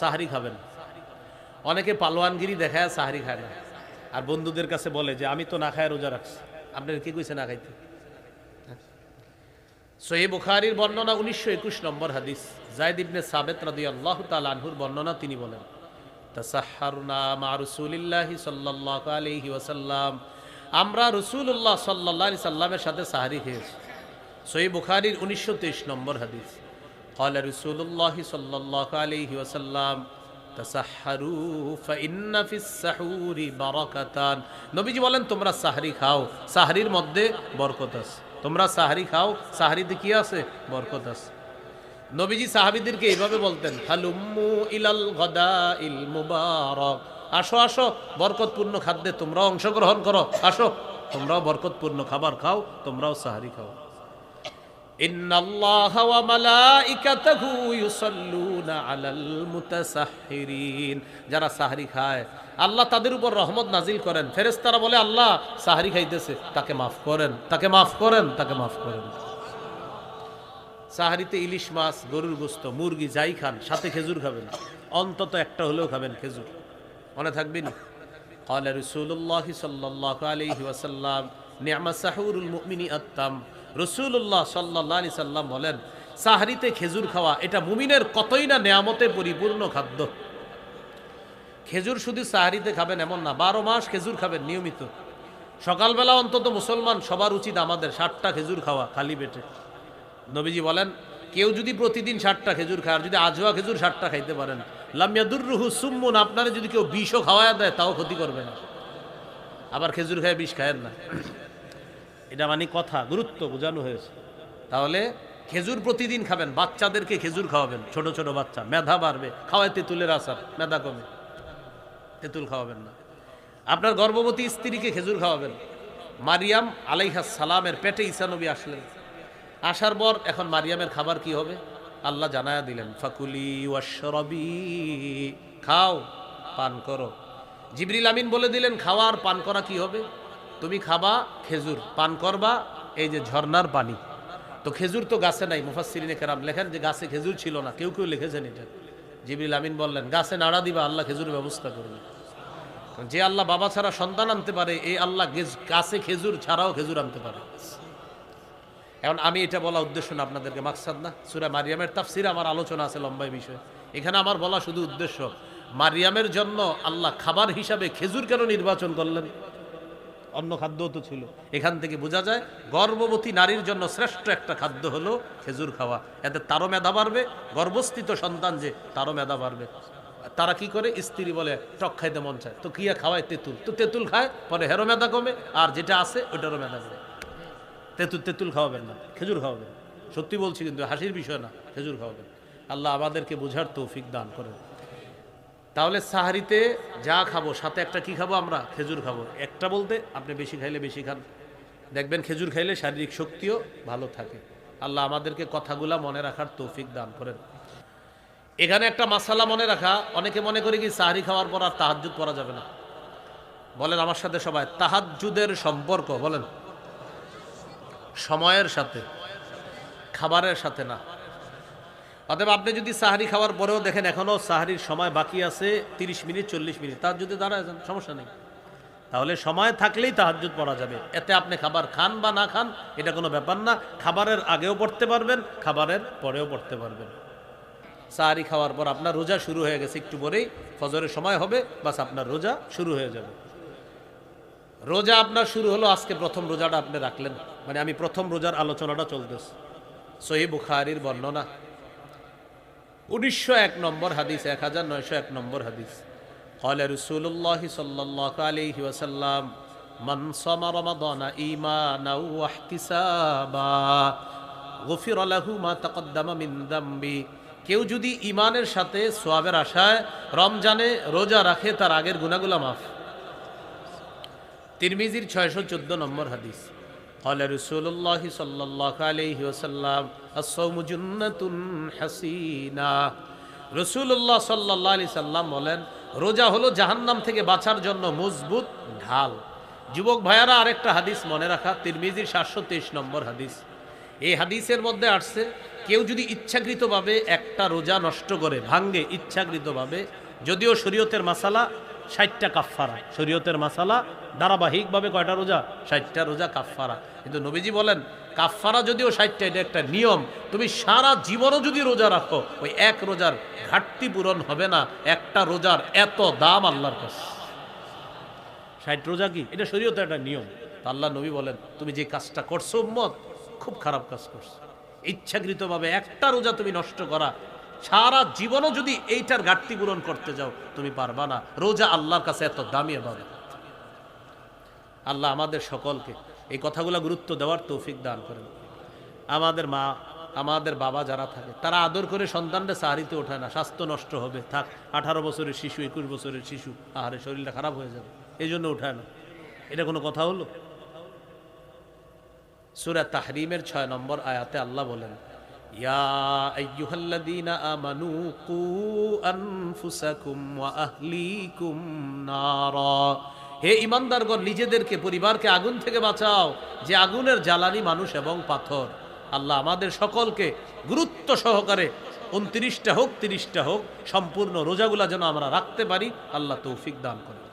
সাহারি খাবেন। অনেকে পালোয়ানগিরি দেখায় সাহারি খায় না। আর বন্ধুদের কাছে বলে যে, আমি তো না খায় রোজা রাখছি। আপনার কি কইছে না খাইতে? সহি বুখারির বর্ণনা উনিশশো একুশ নম্বর হাদিস। জায়দ ইবনে সাবেত রাদি আল্লাহ তাল আনহুর বর্ণনা তিনি বলেন মা রসুলিল্লাহি সাল্লাল্লাহু আমরা সাল্লামের সাথে সাহারি খেয়েছি। সহি বুখারির উনিশশো তেইশ নম্বর হাদিস। قال رسول الله صلى الله عليه وسلم তাসাহারু ফাইন্না ফিস সাহুরি বারাকাতান নবীজি বলেন তোমরা সাহারি খাও সাহারির মধ্যে বরকত আছে তোমরা সাহারি খাও সাহারিতে কি আছে বরকত আছে নবীজি সাহাবীদেরকে এইভাবে বলতেন হালুম্মু ইলাল গদা ইল মুবারক আসো আসো বরকতপূর্ণ খাদ্যে তোমরাও অংশগ্রহণ করো আসো তোমরাও বরকতপূর্ণ খাবার খাও তোমরাও সাহারি খাও যারা সাহারি খায় আল্লাহ তাদের উপর রহমত নাজিল করেন ফেরেশতারা বলে আল্লাহ সাহারি খাইতেছে তাকে মাফ করেন তাকে মাফ করেন তাকে মাফ করেন সাহারিতে ইলিশ মাছ গরুর গোস্ত মুরগি যাই খান সাথে খেজুর খাবেন অন্তত একটা হলেও খাবেন খেজুর মনে থাকবেন قال رسول الله صلى الله عليه وسلم নিয়ামা সাহুরুল মুমিনী আত্মাম। রসুল্লাহ সাল্লা আলি সাল্লাম বলেন, সাহারিতে খেজুর খাওয়া, এটা মুমিনের কতই না নেয়ামতে পরিপূর্ণ খাদ্য। খেজুর শুধু সাহারিতে খাবেন এমন না, বারো মাস খেজুর খাবেন নিয়মিত। সকালবেলা অন্তত মুসলমান সবার উচিত আমাদের ষাটটা খেজুর খাওয়া খালি পেটে। নবীজি বলেন, কেউ যদি প্রতিদিন ষাটটা খেজুর খায়, আর যদি আজোয়া খেজুর ষাটটা খাইতে পারেন লামিয়াদুর রুহু সুম্মুন, আপনারা যদি কেউ বিষও খাওয়া দেয়, তাও ক্ষতি করবে না। আবার খেজুর খায় বিষ খায়েন না। এটা মানে কথা, গুরুত্ব বোঝানো হয়েছে। তাহলে খেজুর প্রতিদিন খাবেন, বাচ্চাদেরকে খেজুর খাওয়াবেন, ছোট ছোট বাচ্চা, মেধা বাড়বে, খাওয়ায় তেঁতুলের আসার মেধা কমে। তেঁতুল খাওয়াবেন না। আপনার গর্ভবতী স্ত্রীকে খেজুর খাওয়াবেন। মারিয়াম আলাইহা সালামের পেটে ঈসানবী আসলেন। আসার পর এখন মারিয়ামের খাবার কি হবে? আল্লাহ জানায়া দিলেন, ফাকুলি ওয়াশরবি খাও, পান করো। জিবরিল আমিন বলে দিলেন খাওয়ার পান করা কি হবে? তুমি খাবা খেজুর, পান করবা, এই যে ঝর্নার পানি। তো খেজুর তো গাছে নাই, মুফাসসিরিনে কেরাম লেখেন যে গাছে খেজুর ছিল না, কেউ কেউ লিখেছেন এটা। জিবরিল আমিন বললেন, গাছে নাড়া দিবা, আল্লাহ খেজুরের ব্যবস্থা করবে। যে আল্লাহ বাবা ছাড়া সন্তান আনতে পারে, এই আল্লাহ গাছে খেজুর ছাড়াও খেজুর আনতে পারে। এখন আমি এটা বলা উদ্দেশ্য না আপনাদেরকে, মাকসাদ না। সুরা মারিয়ামের তাফসিরে আমার আলোচনা আছে লম্বাই বিষয়ে। এখানে আমার বলা শুধু উদ্দেশ্য, মারিয়ামের জন্য আল্লাহ খাবার হিসাবে খেজুর কেন নির্বাচন করলেন? অন্য খাদ্যও তো ছিল। এখান থেকে বোঝা যায়, গর্ভবতী নারীর জন্য শ্রেষ্ঠ একটা খাদ্য হলো খেজুর খাওয়া। এতে তারও মেধা বাড়বে, গর্ভস্থিত সন্তান যে, তারও মেধা বাড়বে। তারা কি করে? স্ত্রী বলে, টক খাইতে মন চায়। তো কিয়া খাওয়ায়? তেঁতুল। তো তেঁতুল খায়, পরে হেরো মেধা কমে, আর যেটা আছে ওটারও মেধা কমে। তেঁতুল তেঁতুল খাওয়াবেন না, খেজুর খাওয়াবেন। সত্যি বলছি কিন্তু হাসির বিষয় না, খেজুর খাওয়াবেন। আল্লাহ আমাদেরকে বোঝার তৌফিক দান করেন। তাহলে সাহারিতে যা খাব, সাথে একটা কি খাব আমরা? খেজুর খাব। একটা বলতে, আপনি বেশি খাইলে বেশি খান। দেখবেন খেজুর খাইলে শারীরিক শক্তিও ভালো থাকে। আল্লাহ আমাদেরকে কথাগুলা মনে রাখার তৌফিক দান করেন। এখানে একটা মাসালা মনে রাখা, অনেকে মনে করে কি সাহারি খাওয়ার পর আর তাহাজ্জুদ করা যাবে না। বলেন আমার সাথে সবাই, তাহাজ্জুদের সম্পর্ক বলেন। সময়ের সাথে, খাবারের সাথে না। অতএব আপনি যদি সাহারি খাওয়ার পরেও দেখেন এখনও সাহারির সময় বাকি আছে, তিরিশ মিনিট, চল্লিশ মিনিট তার যদি দাঁড়ায় যান সমস্যা নেই। তাহলে সময় থাকলেই তাহাজ্জুদ পড়া যাবে। এতে আপনি খাবার খান বা না খান, এটা কোনো ব্যাপার না। খাবারের আগেও পড়তে পারবেন, খাবারের পরেও পড়তে পারবেন। সাহারি খাওয়ার পর আপনার রোজা শুরু হয়ে গেছে, একটু পরেই ফজরের সময় হবে, বাস আপনার রোজা শুরু হয়ে যাবে। রোজা আপনার শুরু হলো, আজকে প্রথম রোজাটা আপনি রাখলেন। মানে আমি প্রথম রোজার আলোচনাটা চলতেছে। সহি বুখারির বর্ণনা। উনিশশো এক নম্বর হাদিস, এক হাজার নয়শো এক নম্বর হাদিস। কলে রসুল্লাহ সাল্লাহ আলহি ওয়াসাল্লাম মনসম রমাদন ইমান গফির আলাহু মা তকদ্দামা মিন্দাম্বি কেউ যদি ইমানের সাথে সোয়াবের আশায় রমজানে রোজা রাখে, তার আগের গুনাগুলা মাফ। তিরমিজির ছয়শো চোদ্দ নম্বর হাদিস। قال رسول الله صلى الله عليه وسلم الصوم جنة حسينة রসুল্লাহ সাল্লাহ আলি সাল্লাম বলেন রোজা হলো জাহান্নাম থেকে বাঁচার জন্য মজবুত ঢাল যুবক ভাইয়ারা আরেকটা হাদিস মনে রাখা তিরমিজির সাতশো তেইশ নম্বর হাদিস এই হাদিসের মধ্যে আসছে কেউ যদি ইচ্ছাকৃতভাবে একটা রোজা নষ্ট করে ভাঙ্গে ইচ্ছাকৃতভাবে যদিও শরীয়তের মাসালা ষাটটা কাফফারা। শরীয়তের মাসালা ধারাবাহিকভাবে কয়টা রোজা? ষাটটা রোজা কাফফারা। কিন্তু নবীজি বলেন, কাফফারা যদিও ষাটটা, এটা একটা নিয়ম, তুমি সারা জীবনও যদি রোজা রাখো, ওই এক রোজার ঘাটতি পূরণ হবে না। একটা রোজার এত দাম আল্লাহর কাছে। ষাট রোজা কি? এটা শরীয়তে একটা নিয়ম। আল্লাহ নবী বলেন, তুমি যে কাজটা করছ, উম্মত, খুব খারাপ কাজ করছ। ইচ্ছাকৃতভাবে একটা রোজা তুমি নষ্ট করা সারা জীবনও যদি এইটার ঘাটতি পূরণ করতে যাও, তুমি পারবা না। রোজা আল্লাহর কাছে এত দামি এবাদত আল্লাহ আমাদের সকলকে এই কথাগুলো গুরুত্ব দেওয়ার তৌফিক দান করেন। আমাদের মা, আমাদের বাবা যারা থাকে, তারা আদর করে সন্তানটা সাহারিতে ওঠায় না। স্বাস্থ্য নষ্ট হবে, থাক, আঠারো বছরের শিশু, একুশ বছরের শিশু, আহারে শরীরটা খারাপ হয়ে যাবে। এই জন্য উঠায় না। এটা কোনো কথা হলো? সুরা তাহরিমের ছয় নম্বর আয়াতে আল্লাহ বলেন ইয়া আইয়ুহাল্লাযীনা আমানু কু আনফুসাকুম ওয়া আহলিকুম নারা। হে ইমানদারগণ, নিজেদেরকে, পরিবারকে আগুন থেকে বাঁচাও, যে আগুনের জ্বালানি মানুষ এবং পাথর। আল্লাহ আমাদের সকলকে গুরুত্ব সহকারে উনত্রিশটা হোক, তিরিশটা হোক, সম্পূর্ণ রোজাগুলা যেন আমরা রাখতে পারি, আল্লাহ তৌফিক দান করে